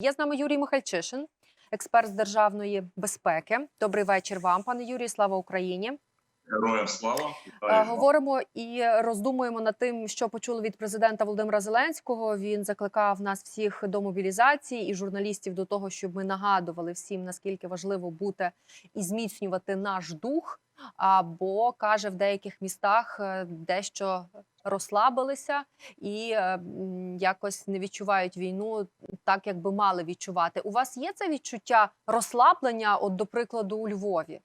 Є з нами Юрій Михальчишин, експерт з державної безпеки. Добрий вечір вам, пане Юрію. Слава Україні. Героям слава Е. Говоримо і роздумуємо над тим, що почули від президента Володимира Зеленського. Він закликав нас всіх до мобілізації і журналістів до того, щоб ми нагадували всім, наскільки важливо бути і зміцнювати наш дух. Або каже, в деяких містах е, дещо розслабилися і е, якось не відчувають війну так, як би мали відчувати. У вас є це відчуття розслаблення, от до прикладу, у Львові?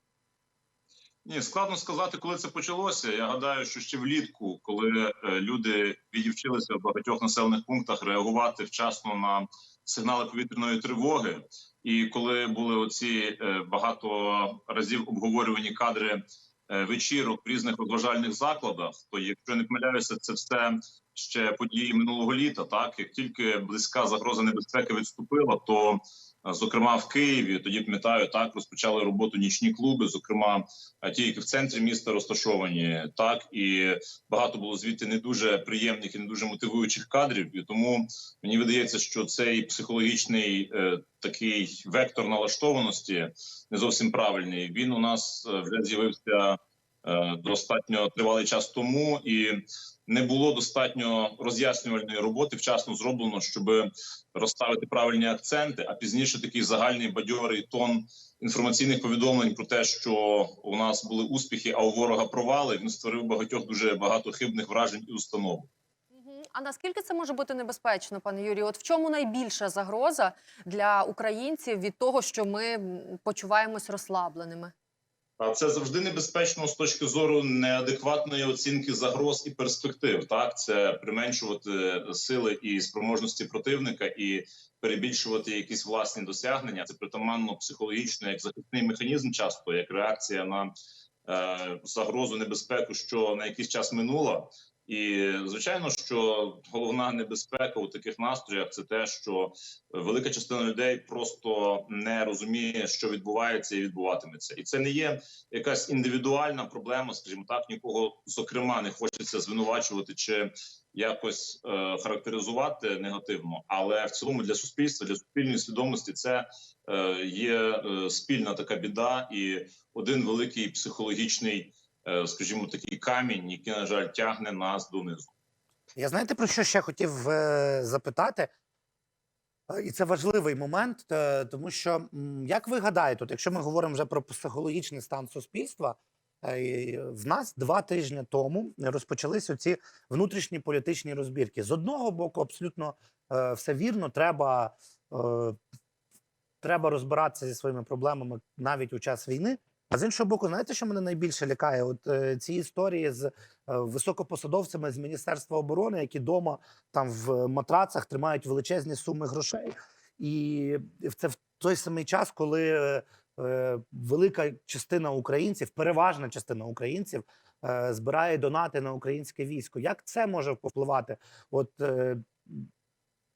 Ні, складно сказати, коли це почалося. Я гадаю, що ще влітку, коли е, люди відівчилися в багатьох населених пунктах реагувати вчасно на сигнали повітряної тривоги, і коли були оці е, багато разів обговорювані кадри е, вечірок в різних розважальних закладах, то якщо не помиляюся, це все ще події минулого літа. Так як тільки близька загроза небезпеки відступила, то Зокрема, в Києві тоді пам'ятаю, так розпочали роботу нічні клуби, зокрема ті, які в центрі міста розташовані, так і багато було звідти не дуже приємних і не дуже мотивуючих кадрів. І тому мені видається, що цей психологічний е, такий вектор налаштованості не зовсім правильний. Він у нас е, вже з'явився е, достатньо тривалий час тому, і не було достатньо роз'яснювальної роботи вчасно зроблено, щоб розставити правильні акценти. А пізніше такий загальний бадьорий тон інформаційних повідомлень про те, що у нас були успіхи, а у ворога провали. Він створив багатьох дуже багато хибних вражень і установок. А наскільки це може бути небезпечно, пане Юрію? От в чому найбільша загроза для українців від того, що ми почуваємось розслабленими? А це завжди небезпечно з точки зору неадекватної оцінки загроз і перспектив. Так це применшувати сили і спроможності противника і перебільшувати якісь власні досягнення. Це притаманно психологічно як захисний механізм, часто як реакція на е, загрозу небезпеку, що на якийсь час минула. І звичайно, що головна небезпека у таких настроях це те, що велика частина людей просто не розуміє, що відбувається і відбуватиметься, і це не є якась індивідуальна проблема, скажімо так, нікого зокрема не хочеться звинувачувати чи якось е, характеризувати негативно. Але в цілому для суспільства, для суспільної свідомості, це е, є е, спільна така біда і один великий психологічний, скажімо, такий камінь, який на жаль тягне нас донизу. Я знаєте, про що ще хотів е, запитати? Е, І це важливий момент, е, тому що як ви гадаєте, от якщо ми говоримо вже про психологічний стан суспільства, е, в нас два тижні тому розпочалися ці внутрішні політичні розбірки. З одного боку, абсолютно е, все вірно, треба, е, треба розбиратися зі своїми проблемами навіть у час війни. А з іншого боку, знаєте, що мене найбільше лякає? От е, ці історії з е, високопосадовцями з Міністерства оборони, які вдома там в матрацах тримають величезні суми грошей, і це в той самий час, коли е, велика частина українців, переважна частина українців, е, збирає донати на українське військо. Як це може впливати? От е,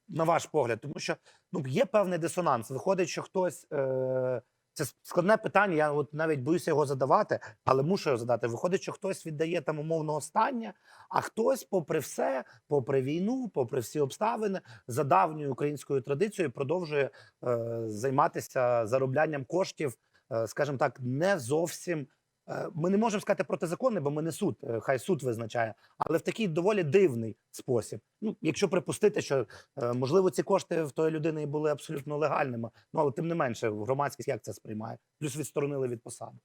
на ваш погляд, тому що ну є певний дисонанс. Виходить, що хтось. Е, це складне питання. Я от навіть боюся його задавати, але мушу його задати. Виходить, що хтось віддає там умовно останнє, а хтось, попри все, попри війну, попри всі обставини, за давньою українською традицією продовжує е, займатися зароблянням коштів, е, скажімо так, не зовсім. Е, Ми не можемо сказати протизаконний, бо ми не суд, е, хай суд визначає, але в такий доволі дивний спосіб. Ну, якщо припустити, що е, можливо ці кошти в тої людини і були абсолютно легальними, ну але тим не менше, громадськість як це сприймає, плюс відсторонили від посади.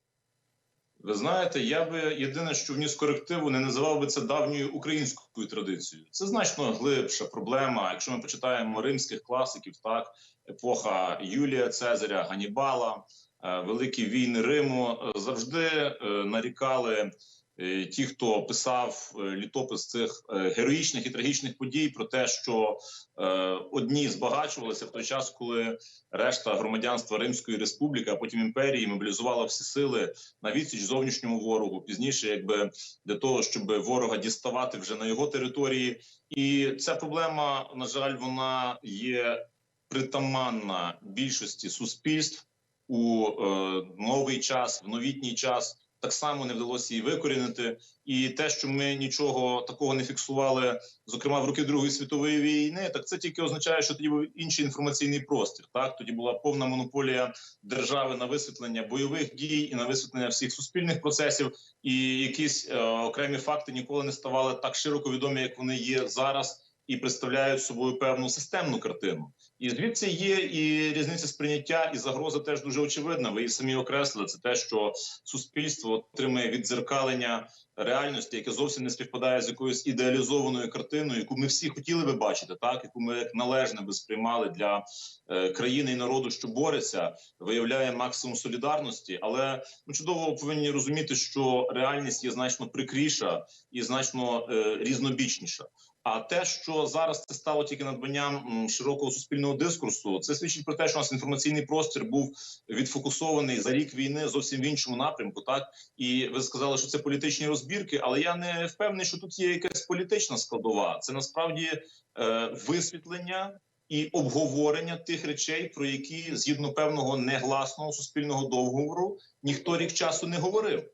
Ви знаєте, я би єдине, що вніс корективу, не називав би це давньою українською традицією. Це значно глибша проблема. Якщо ми почитаємо римських класиків, так епоха Юлія Цезаря, Ганібала, великі війни Риму е, завжди е, нарікали. е, Ті, хто писав е, літопис цих е, героїчних і трагічних подій, про те, що е, одні збагачувалися в той час, коли решта громадянства Римської республіки, а потім імперії мобілізувала всі сили на відсіч зовнішньому ворогу, пізніше, якби для того, щоб ворога діставати вже на його території, і ця проблема, на жаль, вона є притаманна більшості суспільств у е, новий час, в новітній час. так само не вдалося її викорінити. І те, що ми нічого такого не фіксували, зокрема в роки Другої світової війни, так це тільки означає, що тоді був інший інформаційний простір. Так тоді була повна монополія держави на висвітлення бойових дій і на висвітлення всіх суспільних процесів. І якісь е, окремі факти ніколи не ставали так широко відомі, як вони є зараз, і представляють собою певну системну картину. І звідси є і різниця сприйняття, і загроза теж дуже очевидна. Ви її самі окреслили. Це те, що суспільство отримує віддзеркалення реальності, яке зовсім не співпадає з якоюсь ідеалізованою картиною, яку ми всі хотіли би бачити, так яку ми як належне би сприймали для е, країни і народу, що бореться, виявляє максимум солідарності. Але ми чудово повинні розуміти, що реальність є значно прикріша і значно е, різнобічніша. А те, що зараз це стало тільки надбанням широкого суспільного дискурсу, це свідчить про те, що у нас інформаційний простір був відфокусований за рік війни зовсім в іншому напрямку. Так і ви сказали, що це політичні розбірки, але я не впевнений, що тут є якась політична складова. Це насправді е, висвітлення і обговорення тих речей, про які згідно певного негласного суспільного договору ніхто рік часу не говорив.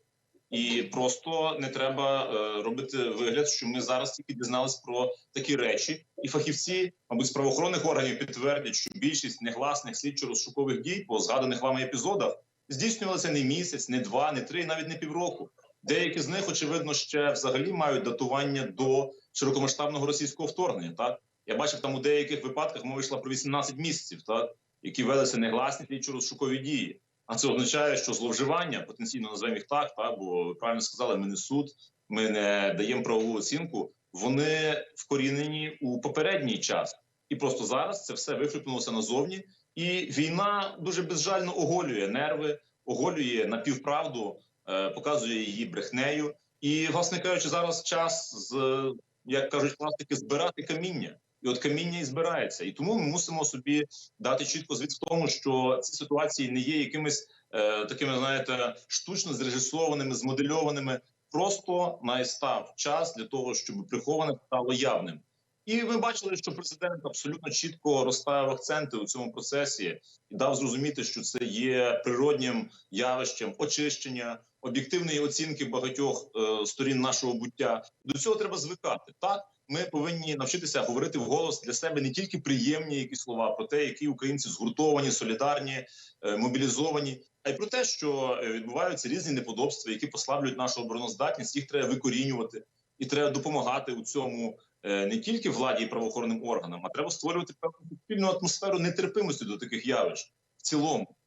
І просто не треба е, робити вигляд, що ми зараз тільки дізнались про такі речі, і фахівці, мабуть, з правоохоронних органів підтвердять, що більшість негласних слідчо-розшукових дій по згаданих вами епізодах здійснювалися не місяць, не два, не три, навіть не півроку. Деякі з них, очевидно, ще взагалі мають датування до широкомасштабного російського вторгнення. Так я бачив там у деяких випадках мова йшла про 18 місяців, так які велися негласні слідчо-розшукові дії. А це означає, що зловживання потенційно називаємо їх так, та бо ви правильно сказали, ми не суд, ми не даємо правову оцінку. Вони вкорінені у попередній час, і просто зараз це все вихлюпнулося назовні. І війна дуже безжально оголює нерви, оголює напівправду, е, показує її брехнею. І, власне кажучи, зараз час з як кажуть класики, збирати каміння. І от каміння і збирається, і тому ми мусимо собі дати чітко звіт в тому, що ці ситуації не є якимись е, такими, знаєте, штучно зрежисованими, змодельованими. Просто настав час для того, щоб приховане стало явним. І ви бачили, що президент абсолютно чітко розставив акценти у цьому процесі і дав зрозуміти, що це є природнім явищем очищення, об'єктивної оцінки багатьох е, сторін нашого буття. До цього треба звикати. Так ми повинні навчитися говорити вголос для себе не тільки приємні якісь слова про те, які українці згуртовані, солідарні, е, мобілізовані, а й про те, що е, відбуваються різні неподобства, які послаблюють нашу обороноздатність. Їх треба викорінювати і треба допомагати у цьому е, не тільки владі і правоохоронним органам, а треба створювати певну суспільну атмосферу нетерпимості до таких явищ в цілому.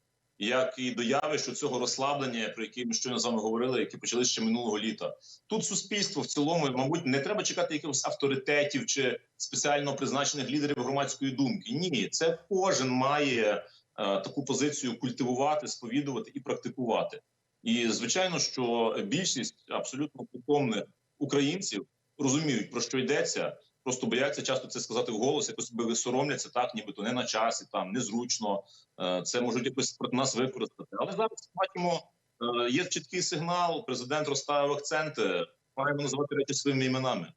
Як і до явищ цього розслаблення, про яке ми щойно з вами говорили, які почали ще минулого літа. Тут суспільство в цілому, мабуть, не треба чекати якихось авторитетів чи спеціально призначених лідерів громадської думки. Ні, це кожен має е, таку позицію культивувати, сповідувати і практикувати. І звичайно, що більшість абсолютно притомних українців розуміють про що йдеться. Просто бояться часто це сказати вголос, якось би соромляться так, нібито не на часі, там незручно. Е, Це можуть якось проти нас використати. Але зараз бачимо, е, є чіткий сигнал. Президент розставив акценти. Маємо називати речі своїми іменами.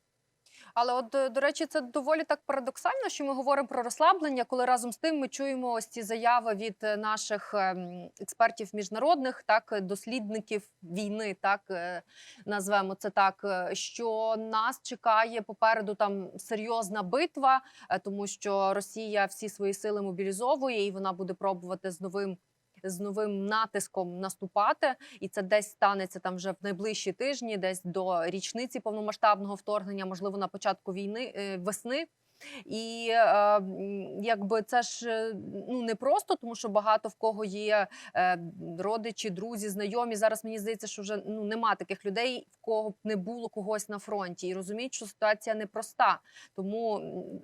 Але от е, до речі, це доволі так парадоксально, що ми говоримо про розслаблення, коли разом з тим ми чуємо ось ці заяви від е, наших ем, експертів міжнародних, так е, дослідників війни, так назвемо це так. Що нас чекає попереду там серйозна битва, тому що Росія всі свої сили мобілізовує, і вона буде пробувати з новим. З новим натиском наступати, і це десь станеться там вже в найближчі тижні, десь до річниці повномасштабного вторгнення, можливо, на початку війни е, весни. І е, якби це ж е, ну не просто, тому що багато в кого є е, родичі, друзі, знайомі. Зараз мені здається, що вже ну нема таких людей, в кого б не було когось на фронті, і розуміють, що ситуація непроста. Тому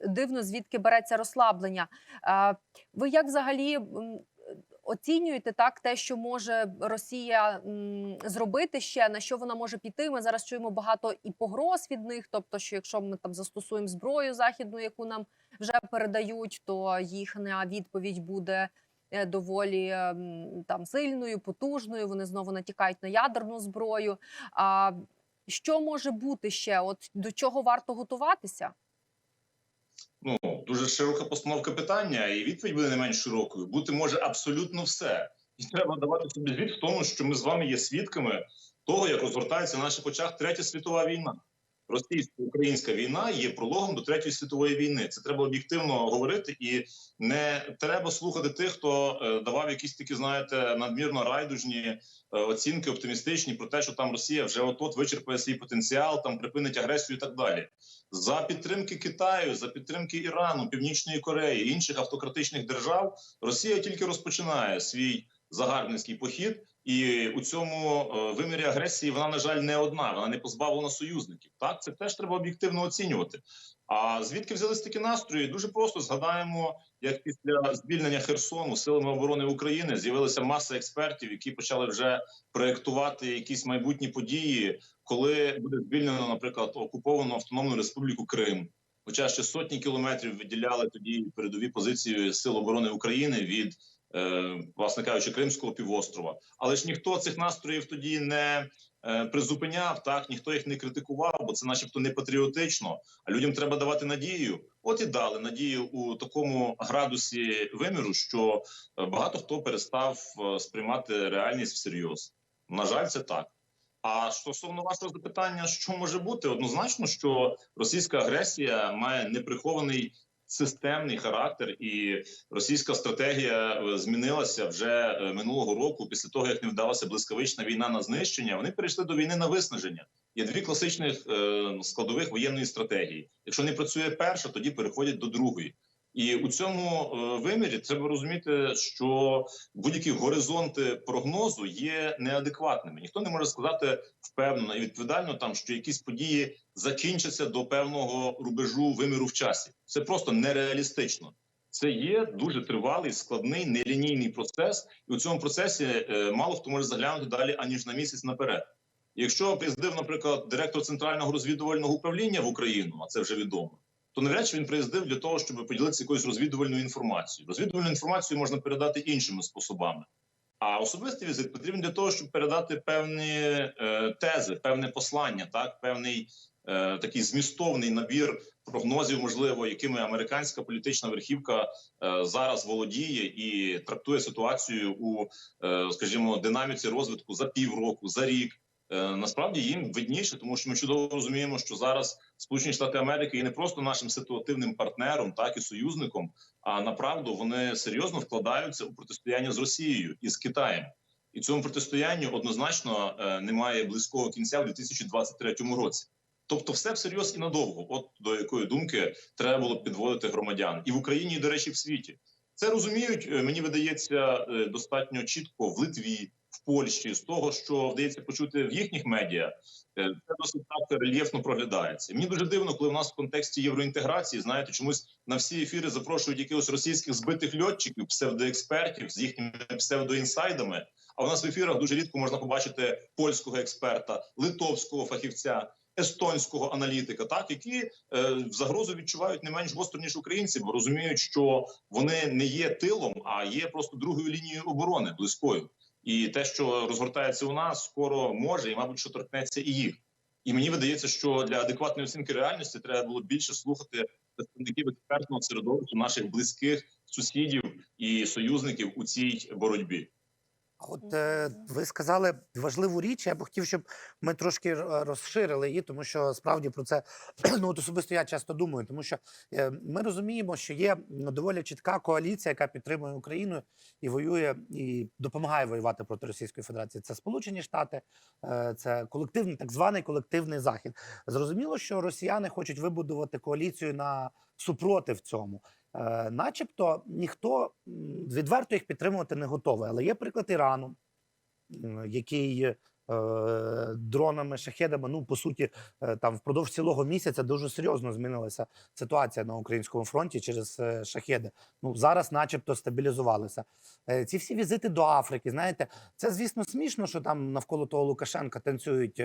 дивно звідки береться розслаблення. Е, ви як взагалі оцінюєте так те, що може Росія м, зробити ще на що вона може піти? Ми зараз чуємо багато і погроз від них. Тобто, що якщо ми там застосуємо зброю західну, яку нам вже передають, то їхня відповідь буде. е, Доволі ем, там сильною, потужною. Вони знову натякають на ядерну зброю. А що може бути ще? От до чого варто готуватися? Ну дуже широка постановка питання, і відповідь буде не менш широкою. Бути може абсолютно все, і треба давати собі звіт в тому, що ми з вами є свідками того, як розгортається на наших очах третя світова війна. Російсько-українська війна є прологом до третьої світової війни. Це треба об'єктивно говорити, і не треба слухати тих, хто е, давав якісь такі, знаєте, надмірно райдужні е, оцінки оптимістичні про те, що там Росія вже от вичерпає свій потенціал, там припинить агресію і так далі. За підтримки Китаю, за підтримки Ірану, Північної Кореї інших автократичних держав, Росія тільки розпочинає свій загарбницький похід. І у цьому е, вимірі агресії вона, на жаль, не одна. Вона не позбавлена союзників. Так, це теж треба об'єктивно оцінювати. А звідки взялись такі настрої? Дуже просто згадаємо, як після звільнення Херсону силами оборони України з'явилася маса експертів, які почали вже проєктувати якісь майбутні події, коли буде звільнено, наприклад, окуповану автономну республіку Крим. Хоча ще сотні кілометрів виділяли тоді передові позиції сил оборони України від власне кажучи, Кримського півострова. Але ж ніхто цих настроїв тоді не е, призупиняв, так ніхто їх не критикував, бо це, начебто, не патріотично. А людям треба давати надію. От і дали надію у такому градусі виміру, що е, багато хто перестав е, сприймати реальність всерйоз. На жаль, це так. А стосовно вашого запитання, що може бути, однозначно, що російська агресія має неприхований системний характер, і російська стратегія е, змінилася вже е, минулого року. Після того як не вдалася блискавична війна на знищення, вони перейшли до війни на виснаження. Є дві класичних е, складових воєнної стратегії. Якщо не працює перша, тоді переходять до другої. І у цьому е, вимірі треба розуміти, що будь-які горизонти прогнозу є неадекватними. Ніхто не може сказати впевнено і відповідально там, що якісь події закінчаться до певного рубежу виміру в часі. Це просто нереалістично. Це є дуже тривалий, складний, нелінійний процес, і у цьому процесі е, мало хто може заглянути далі аніж на місяць наперед. Якщо приїздив, наприклад, директор центрального розвідувального управління в Україну, а це вже відомо, то навряд чи він приїздив для того, щоб поділитися якоюсь розвідувальною інформацією. Розвідувальну інформацію можна передати іншими способами. А особистий візит потрібен для того, щоб передати певні е, тези, певне послання, так певний е, такий змістовний набір прогнозів, можливо, якими американська політична верхівка е, зараз володіє і трактує ситуацію у, е, скажімо, динаміці розвитку за півроку, за рік. Е, Насправді їм видніше, тому що ми чудово розуміємо, що зараз Сполучені Штати Америки є не просто нашим ситуативним партнером, так і союзником. А направду вони серйозно вкладаються у протистояння з Росією і з Китаєм. І цьому протистоянню однозначно е, немає близького кінця в 2023 році. Тобто, все всерйоз і надовго. От до якої думки треба було підводити громадян і в Україні, і до речі, в світі. Це розуміють, е, мені видається, е, достатньо чітко в Литві, в Польщі, з того, що вдається почути в їхніх медіа, е, це досить так рельєфно проглядається. Мені дуже дивно, коли в нас в контексті євроінтеграції, знаєте, чомусь на всі ефіри запрошують якихось російських збитих льотчиків, псевдоекспертів з їхніми псевдоінсайдами. А в нас в ефірах дуже рідко можна побачити польського експерта, литовського фахівця. Естонського аналітика, так які е, загрозу відчувають не менш гостро ніж українці, бо розуміють, що вони не є тилом, а є просто другою лінією оборони близькою. І те, що розгортається у нас, скоро може і, мабуть, що торкнеться і їх. І мені видається, що для адекватної оцінки реальності треба було більше слухати представників експертного середовища наших близьких сусідів і союзників у цій боротьбі. От е, ви сказали важливу річ. Я б хотів, щоб ми трошки е, розширили її, тому що справді про це ну от особисто я часто думаю, тому що е, ми розуміємо, що є м, доволі чітка коаліція, яка підтримує Україну і воює і допомагає воювати проти Російської Федерації. Це Сполучені Штати, е, це колективний, так званий колективний захід. Зрозуміло, що росіяни хочуть вибудувати коаліцію на супротив цьому. Е, начебто ніхто відверто їх підтримувати не готовий. Але є приклад Ірану, який е, дронами, шахедами, ну по суті, е, там впродовж цілого місяця дуже серйозно змінилася ситуація на українському фронті через шахеди. Ну зараз, начебто, стабілізувалися. Ці всі візити до Африки, знаєте, це звісно смішно, що там навколо того Лукашенка танцюють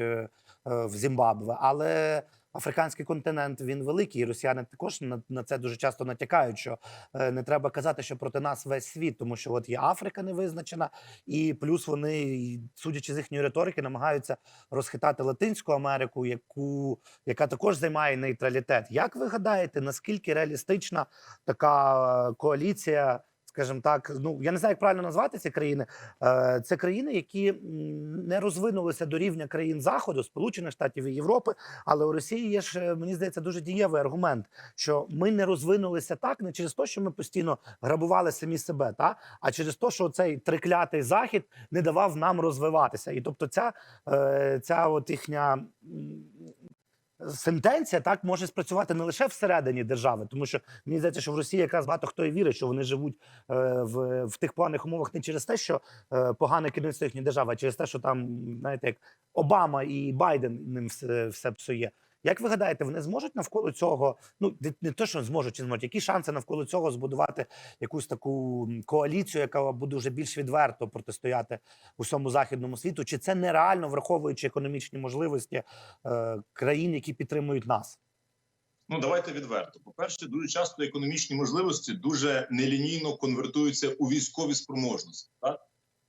в Зімбабве, але африканський континент він великий, і росіяни також на, на це дуже часто натякають, що е, не треба казати, що проти нас весь світ, тому що от є Африка невизначена, і плюс вони, судячи з їхньої риторики, намагаються розхитати Латинську Америку, яку яка також займає нейтралітет. Як ви гадаєте, наскільки реалістична така е, коаліція? Скажімо так, ну я не знаю, як правильно назвати ці країни. Е, Це країни, які не розвинулися до рівня країн Заходу, Сполучених Штатів і Європи. Але у Росії є ж, е, мені здається, дуже дієвий аргумент, що ми не розвинулися так не через те, що ми постійно грабували самі себе, та а через те, що цей триклятий захід не давав нам розвиватися. І тобто, ця, е, ця от їхня. Сентенція так може спрацювати не лише всередині держави, тому що мені здається, що в Росії якраз багато хто і вірить, що вони живуть е, в, в тих поганих умовах не через те, що е, погане керівництво їхньої держави, а через те, що там, знаєте, як Обама і Байден ним все, все псує. Як ви гадаєте, вони зможуть навколо цього? Ну не, то, що зможуть чи зможуть, які шанси навколо цього збудувати якусь таку коаліцію, яка буде вже більш відверто протистояти усьому західному світу? Чи це нереально, враховуючи економічні можливості е, країн, які підтримують нас? Ну давайте відверто. По перше, дуже часто економічні можливості дуже нелінійно конвертуються у військові спроможності, так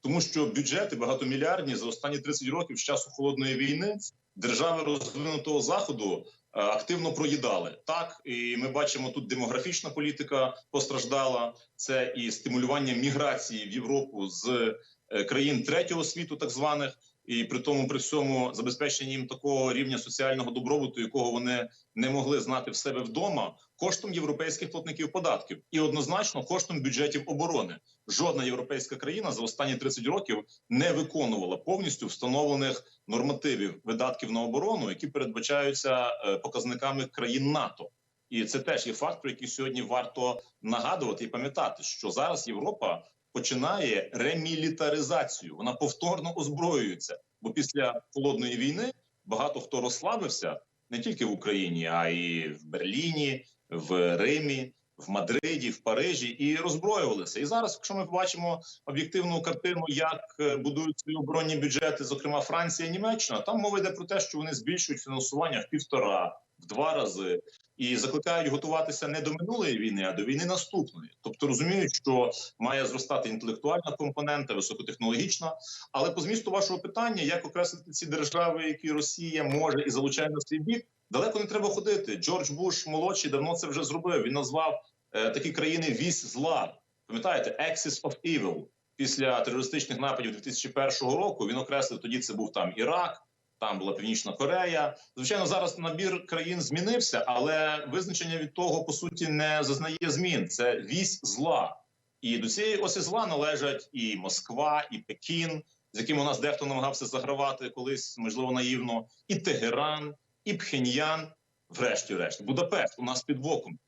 тому що бюджети багатомільярдні за останні 30 років з часу холодної війни держави розвинутого заходу е, активно проїдали. Так і ми бачимо тут демографічна політика постраждала. Це і стимулювання міграції в Європу з е, країн третього світу, так званих. І при тому при всьому забезпечення їм такого рівня соціального добробуту, якого вони не могли знати в себе вдома, коштом європейських платників податків і однозначно коштом бюджетів оборони. Жодна європейська країна за останні 30 років не виконувала повністю встановлених нормативів видатків на оборону, які передбачаються е, показниками країн НАТО. І це теж є факт, про який сьогодні варто нагадувати і пам'ятати, що зараз Європа починає ремілітаризацію. Вона повторно озброюється. Бо після холодної війни багато хто розслабився не тільки в Україні, а й в Берліні, в Римі, в Мадриді, в Парижі і роззброювалися. І зараз, якщо ми побачимо об'єктивну картину, як е, будують свої оборонні бюджети, зокрема Франція, і Німеччина, там мова йде про те, що вони збільшують фінансування в півтора, в два рази. І закликають готуватися не до минулої війни, а до війни наступної. Тобто розуміють, що має зростати інтелектуальна компонента, високотехнологічна. Але по змісту вашого питання, як окреслити ці держави, які Росія може і залучає на свій бік, далеко не треба ходити. Джордж Буш молодший давно це вже зробив. Він назвав такі країни вісь зла. Пам'ятаєте, Axis of Evil. Після терористичних нападів 2001 року він окреслив тоді. Це був там Ірак. Там була Північна Корея. Звичайно, зараз набір країн змінився, але визначення від того по суті не зазнає змін. Це вісь зла, і до цієї осі зла належать і Москва, і Пекін, з яким у нас дехто намагався загравати колись, можливо, наївно, і Тегеран, і Пхеньян. Врешті-решт, Будапешт у нас під боком.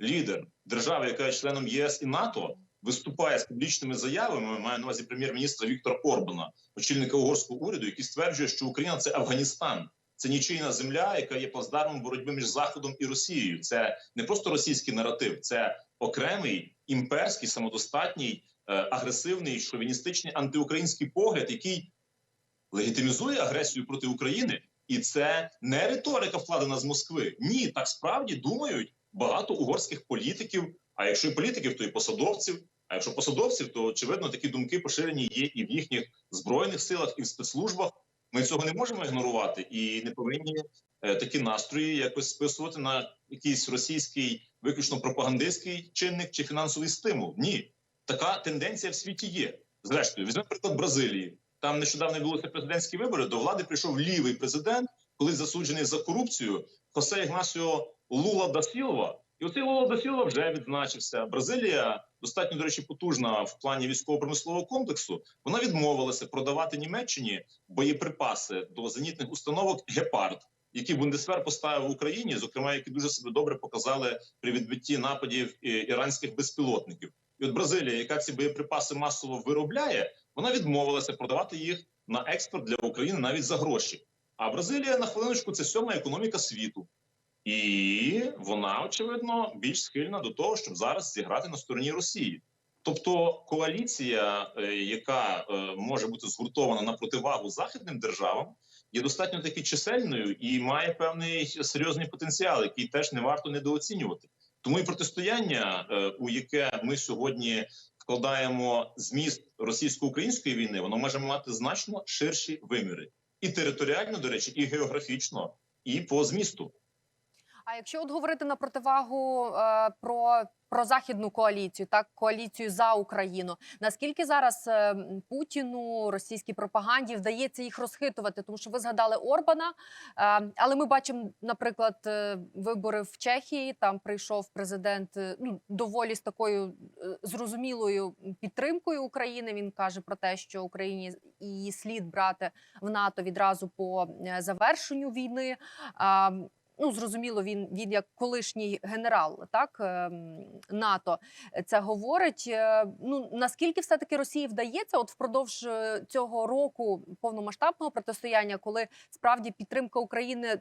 Лідер держави, яка є членом ЄС і НАТО, виступає з публічними заявами. Маю на увазі прем'єр-міністра Віктора Орбана, очільника угорського уряду, який стверджує, що Україна це Афганістан, це нічийна земля, яка є плацдармом боротьби між Заходом і Росією. Це не просто російський наратив, це окремий імперський, самодостатній, е, агресивний, шовіністичний антиукраїнський погляд, який легітимізує агресію проти України. І це не риторика вкладена з Москви. Ні, так справді думають багато угорських політиків. А якщо і політиків, то і посадовців. А якщо посадовців, то очевидно такі думки поширені є і в їхніх збройних силах, і в спецслужбах. Ми цього не можемо ігнорувати і не повинні е, такі настрої якось списувати на якийсь російський виключно пропагандистський чинник чи фінансовий стимул. Ні, така тенденція в світі є. Зрештою, візьмемо приклад Бразилії. Там нещодавно відбулися президентські вибори. До влади прийшов лівий президент, коли засуджений за корупцію Хосе Ігнасіо Лула да Сілва. І оцей Лула да Сілва вже відзначився. Бразилія достатньо, до речі, потужна в плані військово-промислового комплексу. Вона відмовилася продавати Німеччині боєприпаси до зенітних установок Гепард, які Бундесвер поставив в Україні, зокрема, які дуже себе добре показали при відбитті нападів е, іранських безпілотників. І от Бразилія, яка ці боєприпаси масово виробляє, вона відмовилася продавати їх на експорт для України навіть за гроші. А Бразилія на хвилиночку це сьома економіка світу. І вона, очевидно, більш схильна до того, щоб зараз зіграти на стороні Росії. Тобто коаліція, е, яка е, може бути згуртована на противагу західним державам, є достатньо таки чисельною і має певний серйозний потенціал, який теж не варто недооцінювати. Тому і протистояння, е, у яке ми сьогодні вкладаємо зміст російсько-української війни, воно може мати значно ширші виміри і територіально, до речі, і географічно, і по змісту. А якщо от говорити на противагу е, про про західну коаліцію, так коаліцію за Україну. Наскільки зараз е, Путіну, російській пропаганді вдається їх розхитувати? Тому що ви згадали Орбана, е, але ми бачимо, наприклад, е, вибори в Чехії. Там прийшов президент е, ну доволі з такою е, зрозумілою підтримкою України. Він каже про те, що Україні її слід брати в НАТО відразу по е, завершенню війни. А, Ну, зрозуміло, він він як колишній генерал, так ем, НАТО це говорить. Е, Ну наскільки все таки Росії вдається, от впродовж е, цього року повномасштабного протистояння, коли справді підтримка України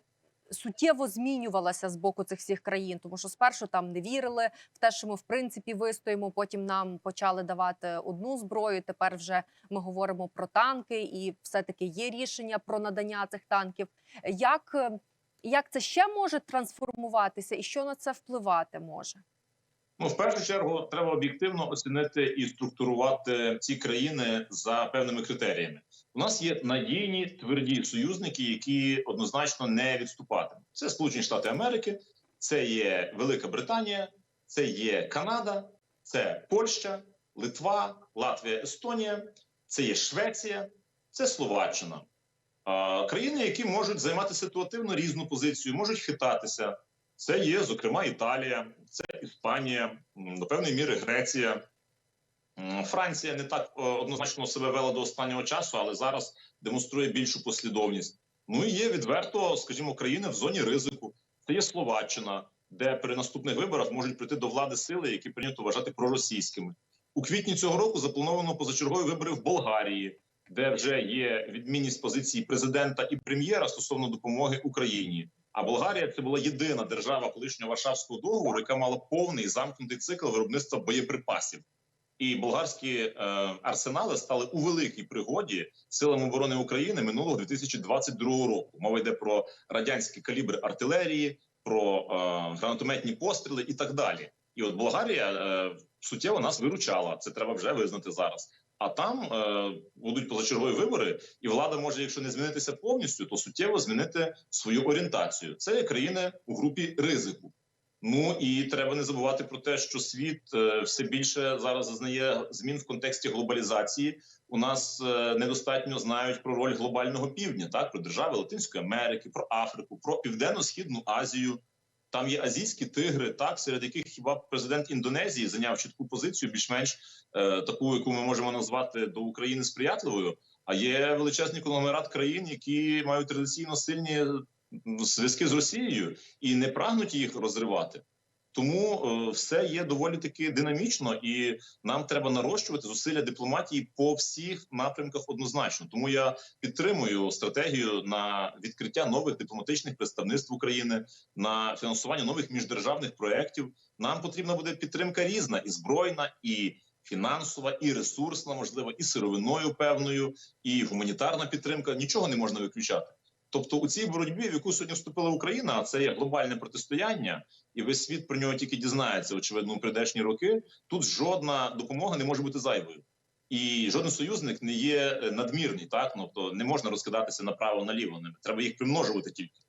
суттєво змінювалася з боку цих всіх країн, тому що спершу там не вірили в те, що ми в принципі вистоїмо. Потім нам почали давати одну зброю. Тепер вже ми говоримо про танки, і все таки є рішення про надання цих танків. Як, як це ще може трансформуватися, і що на це впливати може? Ну, в першу чергу, треба об'єктивно оцінити і структурувати ці країни за певними критеріями. У нас є надійні тверді союзники, які однозначно не відступатимуть. Це Сполучені Штати Америки, це є Велика Британія, це є Канада, це Польща, Литва, Латвія, Естонія, це є Швеція, це Словаччина. Країни, які можуть займати ситуативно різну позицію, можуть хитатися. Це є, зокрема, Італія, це Іспанія, до певної міри Греція. Франція не так однозначно себе вела до останнього часу, але зараз демонструє більшу послідовність. Ну і є відверто, скажімо, країни в зоні ризику. Це є Словаччина, де при наступних виборах можуть прийти до влади сили, які прийнято вважати проросійськими. У квітні цього року заплановано позачергові вибори в Болгарії, де вже є відмінність позиції президента і прем'єра стосовно допомоги Україні. А Болгарія це була єдина держава колишнього Варшавського договору, яка мала повний замкнутий цикл виробництва боєприпасів. І болгарські е, арсенали стали у великій пригоді силам оборони України минулого 2022 року. Мова йде про радянські калібри артилерії, про е, гранатометні постріли і так далі. І от Болгарія е, суттєво нас виручала. Це треба вже визнати зараз. А там е, будуть позачергові вибори, і влада може, якщо не змінитися повністю, то суттєво змінити свою орієнтацію. Це є країни у групі ризику. Ну і треба не забувати про те, що світ е, все більше зараз зазнає змін в контексті глобалізації. У нас е, недостатньо знають про роль глобального півдня, так про держави Латинської Америки, про Африку, про південно-східну Азію. Там є азійські тигри, так серед яких хіба президент Індонезії зайняв чітку позицію, більш-менш е, таку, яку ми можемо назвати до України сприятливою. А є величезний конгломерат країн, які мають традиційно сильні зв'язки з Росією і не прагнуть їх розривати. Тому е, все є доволі таки динамічно, і нам треба нарощувати зусилля дипломатії по всіх напрямках однозначно. Тому я підтримую стратегію на відкриття нових дипломатичних представництв України, на фінансування нових міждержавних проєктів. Нам потрібна буде підтримка різна і збройна, і фінансова, і ресурсна, можливо, і сировиною певною, і гуманітарна підтримка. Нічого не можна виключати. Тобто, у цій боротьбі, в яку сьогодні вступила Україна, а це є глобальне протистояння, і весь світ про нього тільки дізнається, очевидно, у прийдешні роки. Тут жодна допомога не може бути зайвою. І жоден союзник не є е, надмірний, так тобто не можна розкидатися направо наліво. Треба їх примножувати тільки.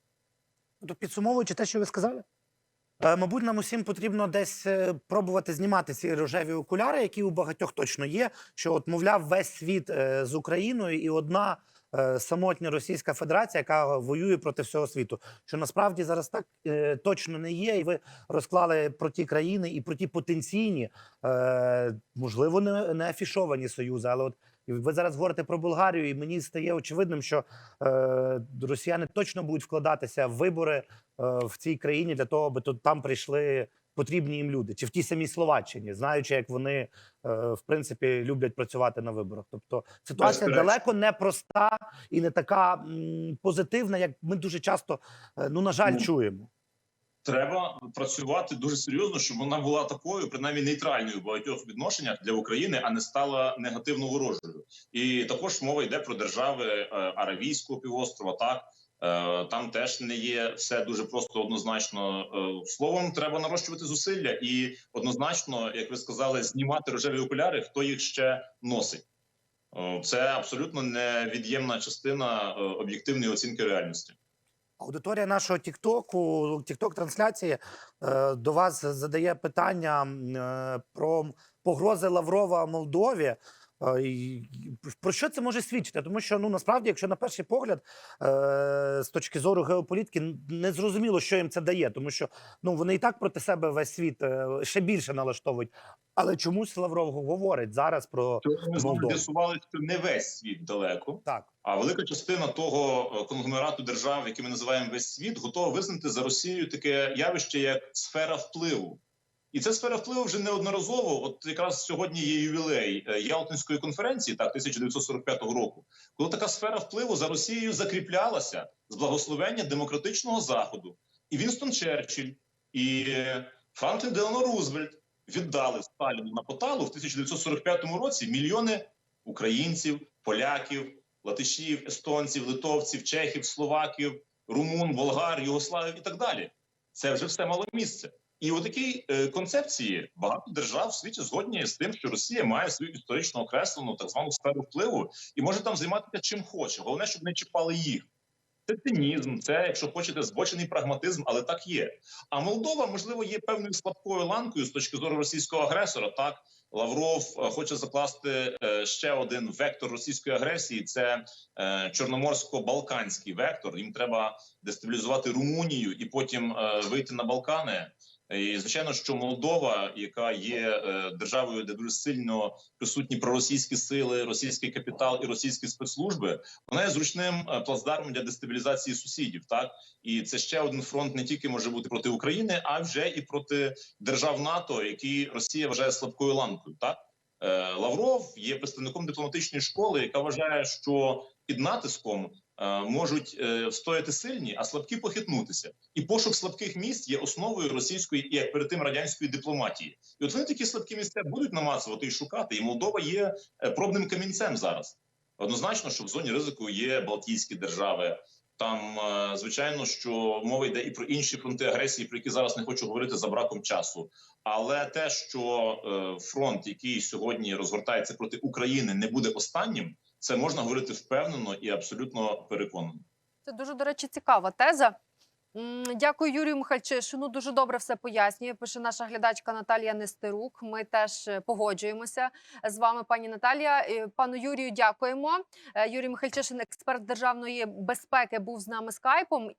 То підсумовуючи те, що ви сказали, е, мабуть, нам усім потрібно десь е, пробувати знімати ці рожеві окуляри, які у багатьох точно є. Що, от, мовляв, весь світ з Україною і одна самотня Російська Федерація, яка воює проти всього світу. Що насправді зараз так е, точно не є, і ви розклали про ті країни і про ті потенційні, е, можливо, не афішовані союзи, але от. І ви зараз говорите про Болгарію, і мені стає очевидним, що е, росіяни точно будуть вкладатися в вибори е, в цій країні для того, аби тут там прийшли потрібні їм люди, чи в тій самій Словаччині, знаючи, як вони е, в принципі люблять працювати на виборах. Тобто ситуація Безперечно. далеко не проста і не така позитивна, як ми дуже часто е, ну на жаль Ну, чуємо. Треба працювати дуже серйозно, щоб вона була такою, принаймні нейтральною в багатьох відношеннях для України, а не стала негативно ворожою. І також мова йде про держави е, Аравійського півострова. Так там теж не є все дуже просто однозначно. Е, Словом, треба нарощувати зусилля і однозначно, як ви сказали, знімати рожеві окуляри, хто їх ще носить. Е, Це абсолютно невід'ємна частина е, об'єктивної оцінки реальності. Аудиторія нашого Тіктоку, Тікток-трансляції е, до вас задає питання е, про погрози Лаврова Молдові. Про що це може свідчити? Тому що ну насправді, якщо на перший погляд, е, з точки зору геополітики, не зрозуміло, що їм це дає, тому що ну вони і так проти себе весь світ е, ще більше налаштовують. Але чомусь Лавров говорить зараз про з'ясували, що не весь світ далеко. так. А велика частина того е, конгломерату держав, який ми називаємо весь світ, готова визнати за Росією таке явище, як сфера впливу. І ця сфера впливу вже неодноразово. От якраз сьогодні є ювілей е, Ялтинської конференції, так 1945 року, коли така сфера впливу за Росією закріплялася з благословення демократичного заходу. І Вінстон Черчилль, і е, Франклін Делано Рузвельт віддали Сталіну на поталу в 1945 році мільйони українців, поляків, латишів, естонців, литовців, чехів, словаків, румун, болгар, югославів і так далі. Це вже все мало місце. І у такій е, концепції багато держав в світі згодні з тим, що Росія має свою історично окреслену так звану сферу впливу і може там займатися чим хоче. Головне, щоб не чіпали їх. Це цинізм, це, якщо хочете, збочений прагматизм, але так є. А Молдова, можливо, є певною слабкою ланкою з точки зору російського агресора. Так Лавров е, хоче закласти е, ще один вектор російської агресії: це чорноморсько-балканський вектор. Їм треба дестабілізувати Румунію і потім вийти на Балкани. І звичайно, що Молдова, яка є е, державою, де дуже сильно присутні проросійські сили, російський капітал і російські спецслужби, вона є зручним е, плацдармом для дестабілізації сусідів. Так і це ще один фронт не тільки може бути проти України, а вже і проти держав НАТО, які Росія вважає слабкою ланкою. Так Е, Лавров є представником дипломатичної школи, яка вважає, що під натиском можуть е, встояти сильні, а слабкі похитнутися. І пошук слабких місць є основою російської і як перед тим радянської дипломатії. І от вони такі слабкі місця будуть намацувати і шукати. І Молдова є е, пробним камінцем зараз. Однозначно, що в зоні ризику є Балтійські держави. Там, е, звичайно, що мова йде і про інші фронти агресії, про які зараз не хочу говорити за браком часу. Але те, що е, фронт, який сьогодні розгортається проти України, не буде останнім, це можна говорити впевнено і абсолютно переконано. Це дуже, до речі, цікава теза. Дякую Юрію Михальчишину. Дуже добре все пояснює. Пише наша глядачка Наталія Нестерук. Ми теж е, погоджуємося з вами, пані Наталія. Е, Пану Юрію, дякуємо. Е, Юрій Михальчишин, експерт державної безпеки, був з нами скайпом.